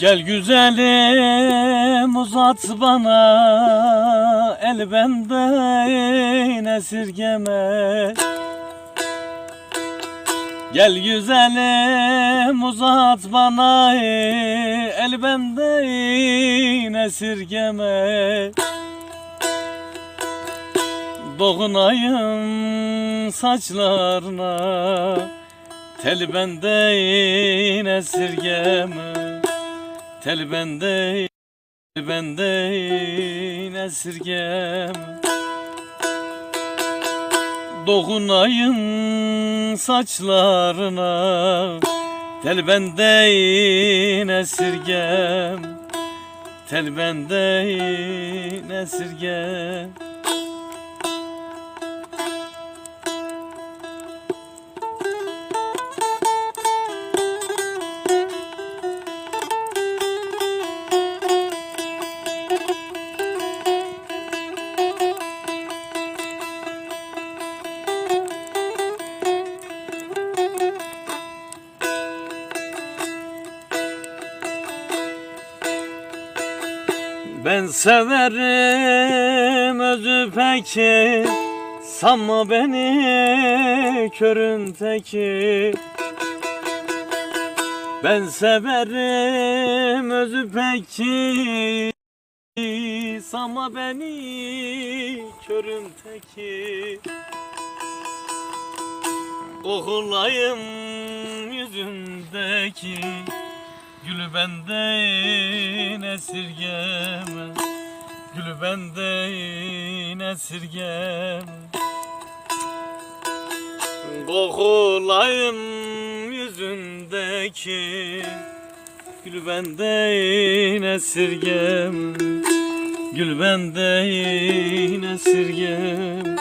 Gel güzelim uzat bana el benden esirgeme. Gel güzelim uzat bana el benden esirgeme. Dokunayım saçlarına Tel benden esirgeme Tel benden tel benden esirgeme Dokunayım saçlarına Tel benden esirgem. Tel benden esirgem Ben severim özü peki Sanma beni körün teki. Ben severim özü peki Sanma beni körün teki. Okulayım yüzündeki Gülü benden esirgeme. Gülü benden esirgeme. Kokulayım yüzündeki. Gülü benden esirgem Gül benden esirgem